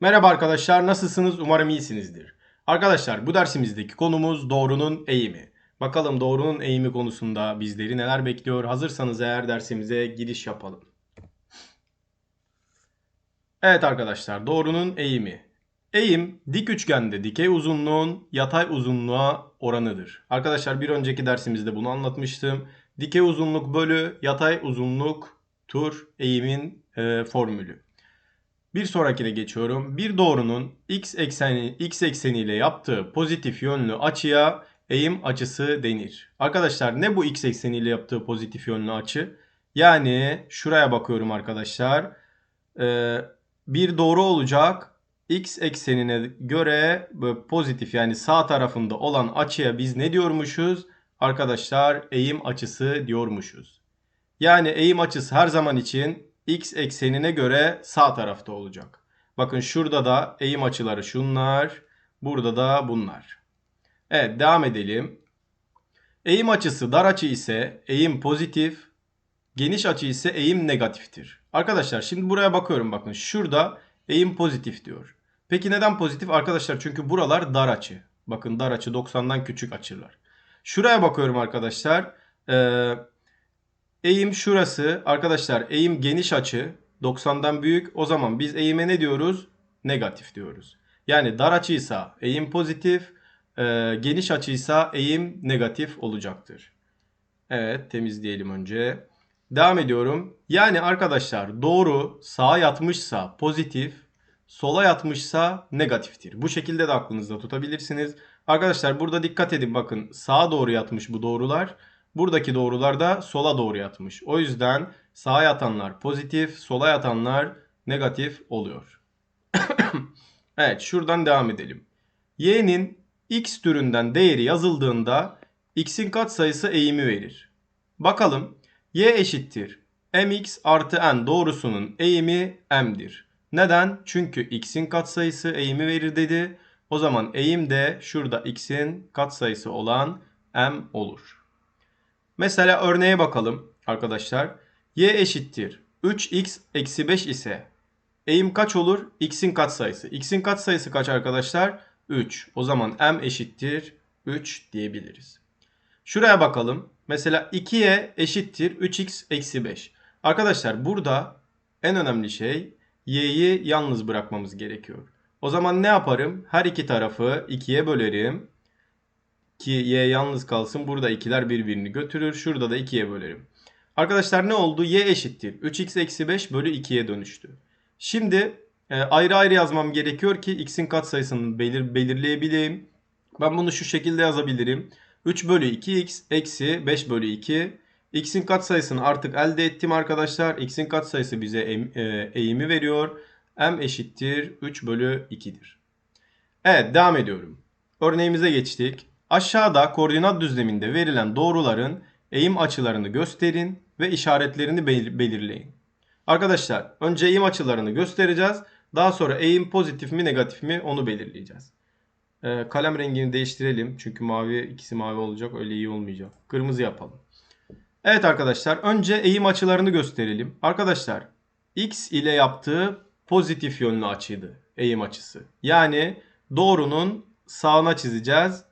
Merhaba arkadaşlar, nasılsınız? Umarım iyisinizdir. Arkadaşlar bu dersimizdeki konumuz doğrunun eğimi. Bakalım doğrunun eğimi konusunda bizleri neler bekliyor? Hazırsanız eğer dersimize giriş yapalım. Evet arkadaşlar, doğrunun eğimi. Eğim dik üçgende dikey uzunluğun yatay uzunluğa oranıdır. Arkadaşlar bir önceki dersimizde bunu anlatmıştım. Dikey uzunluk bölü yatay uzunluk tur eğimin e, formülü. Bir sonrakine geçiyorum. Bir doğrunun x ekseni x ekseniyle yaptığı pozitif yönlü açıya eğim açısı denir. Arkadaşlar ne bu x ekseniyle yaptığı pozitif yönlü açı? Yani şuraya bakıyorum arkadaşlar. Ee, bir doğru olacak. X eksenine göre pozitif yani sağ tarafında olan açıya biz ne diyormuşuz? Arkadaşlar eğim açısı diyormuşuz. Yani eğim açısı her zaman için x eksenine göre sağ tarafta olacak. Bakın şurada da eğim açıları şunlar. Burada da bunlar. Evet devam edelim. Eğim açısı dar açı ise eğim pozitif. Geniş açı ise eğim negatiftir. Arkadaşlar şimdi buraya bakıyorum bakın. Şurada eğim pozitif diyor. Peki neden pozitif? Arkadaşlar çünkü buralar dar açı. Bakın dar açı 90'dan küçük açılar. Şuraya bakıyorum arkadaşlar. Ee, Eğim şurası. Arkadaşlar eğim geniş açı 90'dan büyük. O zaman biz eğime ne diyoruz? Negatif diyoruz. Yani dar açıysa eğim pozitif, e, geniş açıysa eğim negatif olacaktır. Evet temizleyelim önce. Devam ediyorum. Yani arkadaşlar doğru sağa yatmışsa pozitif, sola yatmışsa negatiftir. Bu şekilde de aklınızda tutabilirsiniz. Arkadaşlar burada dikkat edin bakın sağa doğru yatmış bu doğrular. Buradaki doğrular da sola doğru yatmış. O yüzden sağa yatanlar pozitif, sola yatanlar negatif oluyor. evet şuradan devam edelim. Y'nin x türünden değeri yazıldığında x'in katsayısı eğimi verir. Bakalım y eşittir mx artı n doğrusunun eğimi m'dir. Neden? Çünkü x'in katsayısı eğimi verir dedi. O zaman eğim de şurada x'in katsayısı olan m olur. Mesela örneğe bakalım arkadaşlar. y eşittir 3x eksi 5 ise eğim kaç olur? x'in katsayısı. x'in katsayısı kaç arkadaşlar? 3. O zaman m eşittir 3 diyebiliriz. Şuraya bakalım. Mesela 2y eşittir 3x eksi 5. Arkadaşlar burada en önemli şey y'yi yalnız bırakmamız gerekiyor. O zaman ne yaparım? Her iki tarafı 2'ye bölerim ki y yalnız kalsın. Burada ikiler birbirini götürür. Şurada da 2'ye bölerim. Arkadaşlar ne oldu? y eşittir. 3x eksi 5 bölü 2'ye dönüştü. Şimdi e, ayrı ayrı yazmam gerekiyor ki x'in katsayısını belir, belirleyebileyim. Ben bunu şu şekilde yazabilirim. 3 bölü 2x eksi 5 bölü 2. x'in katsayısını artık elde ettim arkadaşlar. x'in katsayısı bize e, eğimi veriyor. m eşittir 3 bölü 2'dir. Evet devam ediyorum. Örneğimize geçtik. Aşağıda koordinat düzleminde verilen doğruların eğim açılarını gösterin ve işaretlerini belirleyin. Arkadaşlar önce eğim açılarını göstereceğiz. Daha sonra eğim pozitif mi negatif mi onu belirleyeceğiz. Ee, kalem rengini değiştirelim. Çünkü mavi ikisi mavi olacak öyle iyi olmayacak. Kırmızı yapalım. Evet arkadaşlar önce eğim açılarını gösterelim. Arkadaşlar x ile yaptığı pozitif yönlü açıydı eğim açısı. Yani doğrunun sağına çizeceğiz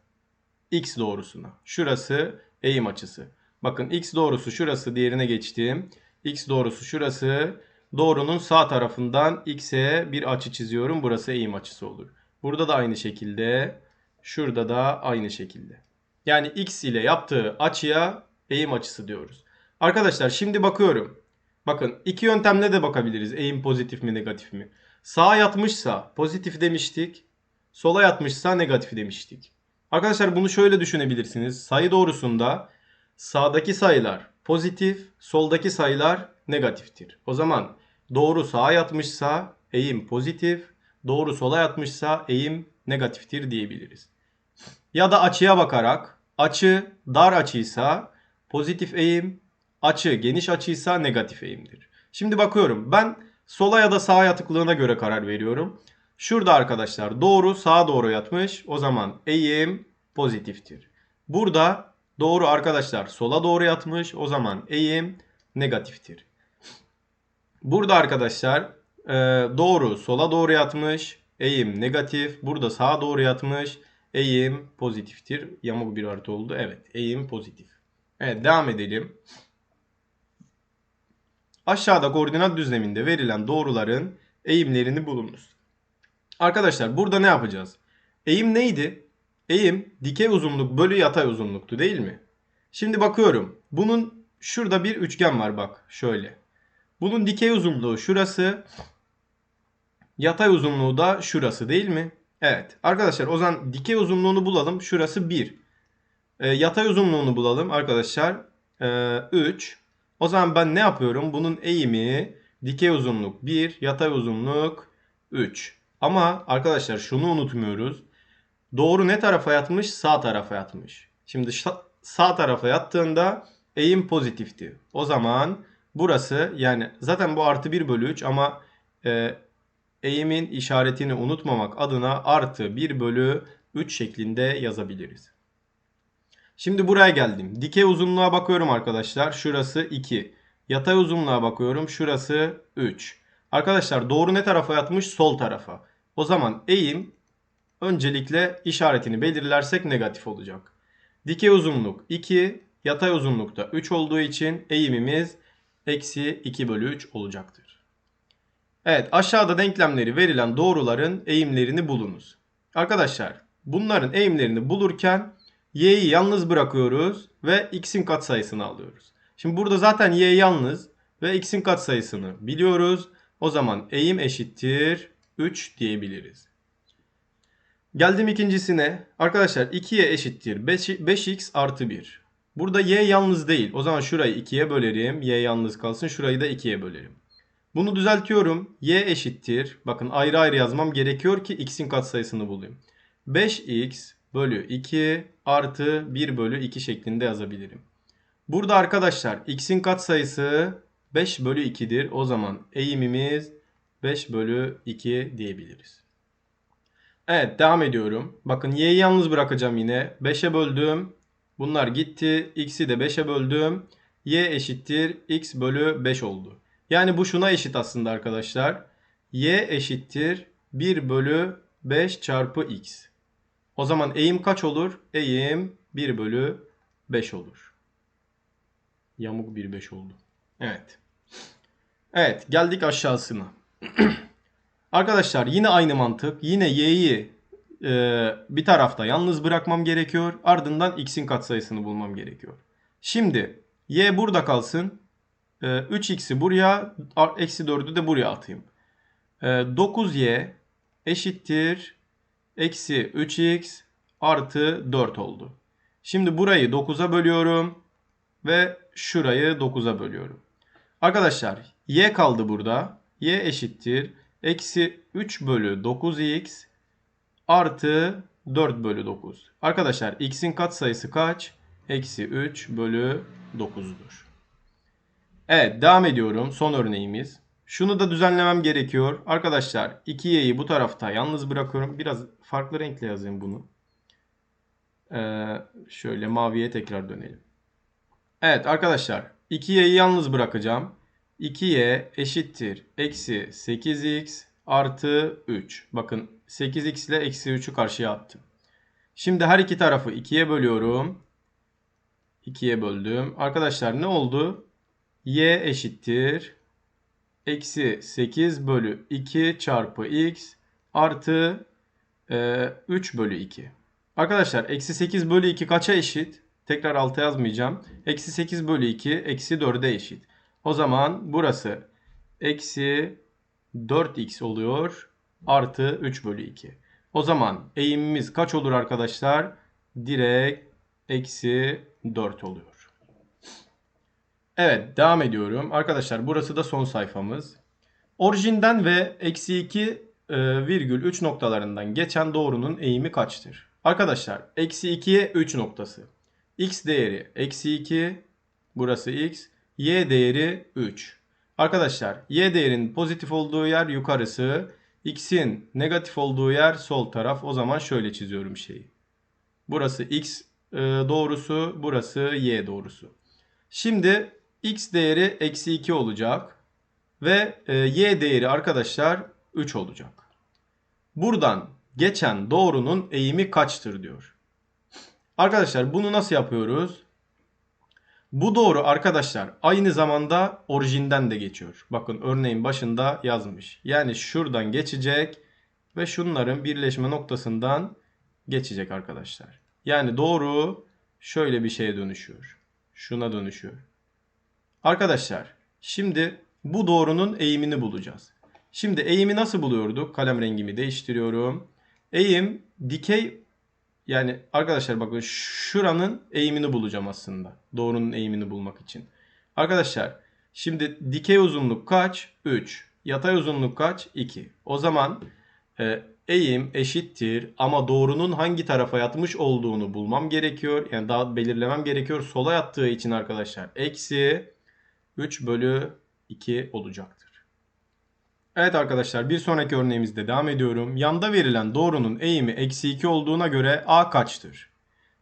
x doğrusuna. Şurası eğim açısı. Bakın x doğrusu şurası diğerine geçtim. x doğrusu şurası. Doğrunun sağ tarafından x'e bir açı çiziyorum. Burası eğim açısı olur. Burada da aynı şekilde. Şurada da aynı şekilde. Yani x ile yaptığı açıya eğim açısı diyoruz. Arkadaşlar şimdi bakıyorum. Bakın iki yöntemle de bakabiliriz. Eğim pozitif mi negatif mi? Sağa yatmışsa pozitif demiştik. Sola yatmışsa negatif demiştik. Arkadaşlar bunu şöyle düşünebilirsiniz. Sayı doğrusunda sağdaki sayılar pozitif, soldaki sayılar negatiftir. O zaman doğru sağa yatmışsa eğim pozitif, doğru sola yatmışsa eğim negatiftir diyebiliriz. Ya da açıya bakarak açı dar açıysa pozitif eğim, açı geniş açıysa negatif eğimdir. Şimdi bakıyorum ben sola ya da sağa yatıklığına göre karar veriyorum. Şurada arkadaşlar doğru sağa doğru yatmış. O zaman eğim pozitiftir. Burada doğru arkadaşlar sola doğru yatmış. O zaman eğim negatiftir. Burada arkadaşlar e, doğru sola doğru yatmış. Eğim negatif. Burada sağa doğru yatmış. Eğim pozitiftir. Yamuk bir artı oldu. Evet eğim pozitif. Evet devam edelim. Aşağıda koordinat düzleminde verilen doğruların eğimlerini bulunuz. Arkadaşlar burada ne yapacağız? Eğim neydi? Eğim dikey uzunluk bölü yatay uzunluktu değil mi? Şimdi bakıyorum. Bunun şurada bir üçgen var bak şöyle. Bunun dikey uzunluğu şurası. Yatay uzunluğu da şurası değil mi? Evet. Arkadaşlar o zaman dikey uzunluğunu bulalım. Şurası 1. E, yatay uzunluğunu bulalım arkadaşlar. E, 3. O zaman ben ne yapıyorum? Bunun eğimi dikey uzunluk 1, yatay uzunluk 3. Ama arkadaşlar şunu unutmuyoruz. Doğru ne tarafa yatmış? Sağ tarafa yatmış. Şimdi sağ tarafa yattığında eğim pozitifti. O zaman burası yani zaten bu artı 1 bölü 3 ama e, eğimin işaretini unutmamak adına artı 1 bölü 3 şeklinde yazabiliriz. Şimdi buraya geldim. Dikey uzunluğa bakıyorum arkadaşlar. Şurası 2. Yatay uzunluğa bakıyorum. Şurası 3. Arkadaşlar doğru ne tarafa yatmış? Sol tarafa. O zaman eğim öncelikle işaretini belirlersek negatif olacak. Dikey uzunluk 2, yatay uzunluk da 3 olduğu için eğimimiz eksi 2 bölü 3 olacaktır. Evet aşağıda denklemleri verilen doğruların eğimlerini bulunuz. Arkadaşlar bunların eğimlerini bulurken y'yi yalnız bırakıyoruz ve x'in katsayısını alıyoruz. Şimdi burada zaten y yalnız ve x'in katsayısını biliyoruz. O zaman eğim eşittir 3 diyebiliriz. Geldim ikincisine. Arkadaşlar 2y eşittir 5, 5x artı 1. Burada y yalnız değil. O zaman şurayı 2'ye bölerim. Y yalnız kalsın. Şurayı da 2'ye bölerim. Bunu düzeltiyorum. Y eşittir. Bakın ayrı ayrı yazmam gerekiyor ki x'in katsayısını bulayım. 5x bölü 2 artı 1 bölü 2 şeklinde yazabilirim. Burada arkadaşlar x'in katsayısı 5 bölü 2'dir. O zaman eğimimiz 5 bölü 2 diyebiliriz. Evet devam ediyorum. Bakın y'yi yalnız bırakacağım yine. 5'e böldüm. Bunlar gitti. X'i de 5'e böldüm. Y eşittir x bölü 5 oldu. Yani bu şuna eşit aslında arkadaşlar. Y eşittir 1 bölü 5 çarpı x. O zaman eğim kaç olur? Eğim 1 bölü 5 olur. Yamuk 1 5 oldu. Evet. Evet geldik aşağısına. Arkadaşlar yine aynı mantık. Yine y'yi e, bir tarafta yalnız bırakmam gerekiyor. Ardından x'in katsayısını bulmam gerekiyor. Şimdi y burada kalsın. E, 3x'i buraya, eksi 4'ü de buraya atayım. E, 9y eşittir eksi 3x artı 4 oldu. Şimdi burayı 9'a bölüyorum ve şurayı 9'a bölüyorum. Arkadaşlar y kaldı burada. Y eşittir eksi 3 bölü 9x artı 4 bölü 9. Arkadaşlar x'in katsayısı kaç? Eksi 3 bölü 9'dur. Evet devam ediyorum. Son örneğimiz. Şunu da düzenlemem gerekiyor. Arkadaşlar 2y'yi bu tarafta yalnız bırakıyorum. Biraz farklı renkle yazayım bunu. Ee, şöyle maviye tekrar dönelim. Evet arkadaşlar 2y'yi yalnız bırakacağım. 2y eşittir eksi 8x artı 3. Bakın 8x ile eksi 3'ü karşıya attım. Şimdi her iki tarafı 2'ye bölüyorum. 2'ye böldüm. Arkadaşlar ne oldu? y eşittir eksi 8 bölü 2 çarpı x artı e, 3 bölü 2. Arkadaşlar eksi 8 bölü 2 kaça eşit? Tekrar alta yazmayacağım. Eksi 8 bölü 2 eksi 4'e eşit. O zaman burası eksi 4x oluyor. Artı 3 bölü 2. O zaman eğimimiz kaç olur arkadaşlar? Direkt eksi 4 oluyor. Evet devam ediyorum. Arkadaşlar burası da son sayfamız. Orijinden ve eksi 2 e, virgül 3 noktalarından geçen doğrunun eğimi kaçtır? Arkadaşlar eksi 2'ye 3 noktası. X değeri eksi 2. Burası x y değeri 3. Arkadaşlar y değerinin pozitif olduğu yer yukarısı. X'in negatif olduğu yer sol taraf. O zaman şöyle çiziyorum şeyi. Burası x e, doğrusu. Burası y doğrusu. Şimdi x değeri eksi 2 olacak. Ve e, y değeri arkadaşlar 3 olacak. Buradan geçen doğrunun eğimi kaçtır diyor. Arkadaşlar bunu nasıl yapıyoruz? Bu doğru arkadaşlar aynı zamanda orijinden de geçiyor. Bakın örneğin başında yazmış. Yani şuradan geçecek ve şunların birleşme noktasından geçecek arkadaşlar. Yani doğru şöyle bir şeye dönüşüyor. Şuna dönüşüyor. Arkadaşlar şimdi bu doğrunun eğimini bulacağız. Şimdi eğimi nasıl buluyorduk? Kalem rengimi değiştiriyorum. Eğim dikey yani arkadaşlar bakın şuranın eğimini bulacağım aslında. Doğrunun eğimini bulmak için. Arkadaşlar şimdi dikey uzunluk kaç? 3. Yatay uzunluk kaç? 2. O zaman e, eğim eşittir ama doğrunun hangi tarafa yatmış olduğunu bulmam gerekiyor. Yani daha belirlemem gerekiyor. Sola yattığı için arkadaşlar eksi 3 bölü 2 olacaktır. Evet arkadaşlar bir sonraki örneğimizde devam ediyorum. Yanda verilen doğrunun eğimi eksi 2 olduğuna göre a kaçtır?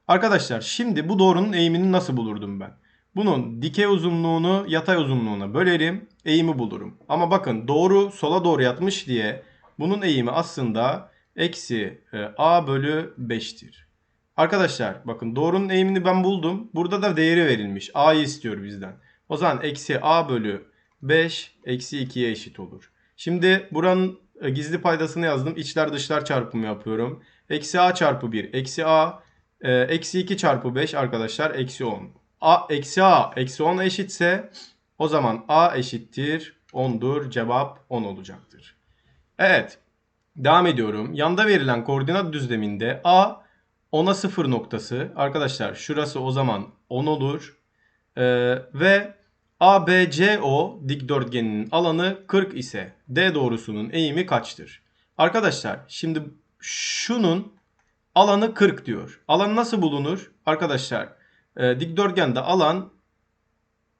Arkadaşlar şimdi bu doğrunun eğimini nasıl bulurdum ben? Bunun dikey uzunluğunu yatay uzunluğuna bölerim, eğimi bulurum. Ama bakın doğru sola doğru yatmış diye bunun eğimi aslında eksi e, a bölü 5'tir. Arkadaşlar bakın doğrunun eğimini ben buldum. Burada da değeri verilmiş. a'yı istiyor bizden. O zaman eksi a bölü 5 eksi 2'ye eşit olur. Şimdi buranın e, gizli paydasını yazdım. İçler dışlar çarpımı yapıyorum. Eksi a çarpı 1 eksi a e, eksi 2 çarpı 5 arkadaşlar eksi 10. A eksi a eksi 10 eşitse o zaman a eşittir 10'dur. Cevap 10 olacaktır. Evet. Devam ediyorum. Yanda verilen koordinat düzleminde a 10'a 0 noktası. Arkadaşlar şurası o zaman 10 olur. Ee, ve ABCO dikdörtgeninin alanı 40 ise D doğrusunun eğimi kaçtır? Arkadaşlar şimdi şunun alanı 40 diyor. Alan nasıl bulunur? Arkadaşlar e, dikdörtgende alan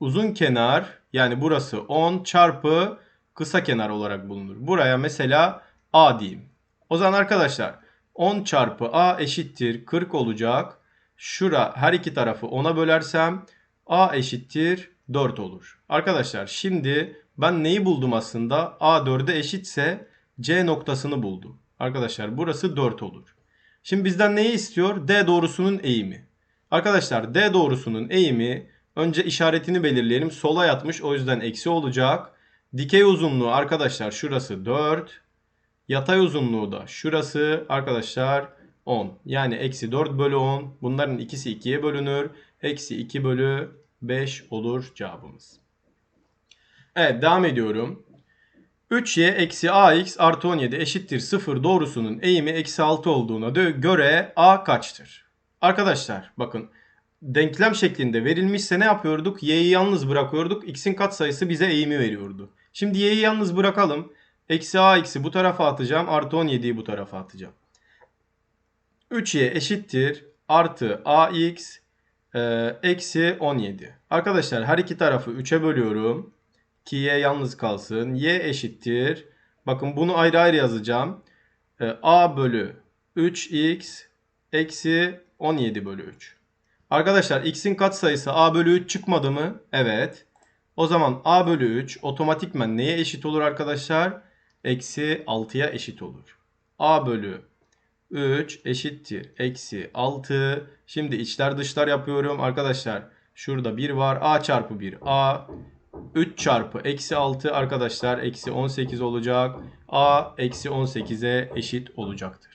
uzun kenar yani burası 10 çarpı kısa kenar olarak bulunur. Buraya mesela A diyeyim. O zaman arkadaşlar 10 çarpı A eşittir 40 olacak. Şura her iki tarafı 10'a bölersem A eşittir 4 olur. Arkadaşlar şimdi ben neyi buldum aslında? A 4'e eşitse C noktasını buldum. Arkadaşlar burası 4 olur. Şimdi bizden neyi istiyor? D doğrusunun eğimi. Arkadaşlar D doğrusunun eğimi önce işaretini belirleyelim. Sola yatmış o yüzden eksi olacak. Dikey uzunluğu arkadaşlar şurası 4. Yatay uzunluğu da şurası arkadaşlar 10. Yani eksi 4 bölü 10. Bunların ikisi 2'ye bölünür. Eksi 2 bölü 5 olur cevabımız. Evet devam ediyorum. 3y eksi ax artı 17 eşittir 0 doğrusunun eğimi eksi 6 olduğuna göre a kaçtır? Arkadaşlar bakın denklem şeklinde verilmişse ne yapıyorduk? y'yi yalnız bırakıyorduk. x'in katsayısı bize eğimi veriyordu. Şimdi y'yi yalnız bırakalım. Eksi ax'i bu tarafa atacağım. Artı 17'yi bu tarafa atacağım. 3y eşittir. Artı ax eksi 17. Arkadaşlar her iki tarafı 3'e bölüyorum. Ki y yalnız kalsın. y eşittir. Bakın bunu ayrı ayrı yazacağım. E, a bölü 3x eksi 17 bölü 3. Arkadaşlar x'in katsayısı a bölü 3 çıkmadı mı? Evet. O zaman a bölü 3 otomatikmen neye eşit olur arkadaşlar? Eksi 6'ya eşit olur. a bölü 3 eşittir. Eksi 6. Şimdi içler dışlar yapıyorum. Arkadaşlar şurada 1 var. A çarpı 1. A 3 çarpı eksi 6 arkadaşlar eksi 18 olacak. A eksi 18'e eşit olacaktır.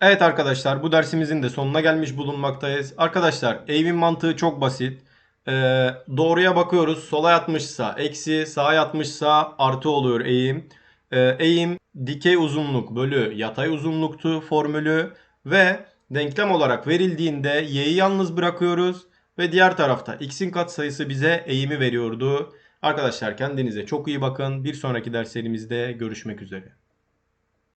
Evet arkadaşlar bu dersimizin de sonuna gelmiş bulunmaktayız. Arkadaşlar eğimin mantığı çok basit. Ee, doğruya bakıyoruz. Sola yatmışsa eksi, sağa yatmışsa artı oluyor eğim. Ee, eğim dikey uzunluk bölü yatay uzunluktu formülü ve denklem olarak verildiğinde y'yi yalnız bırakıyoruz ve diğer tarafta x'in katsayısı bize eğimi veriyordu. Arkadaşlar kendinize çok iyi bakın. Bir sonraki derslerimizde görüşmek üzere.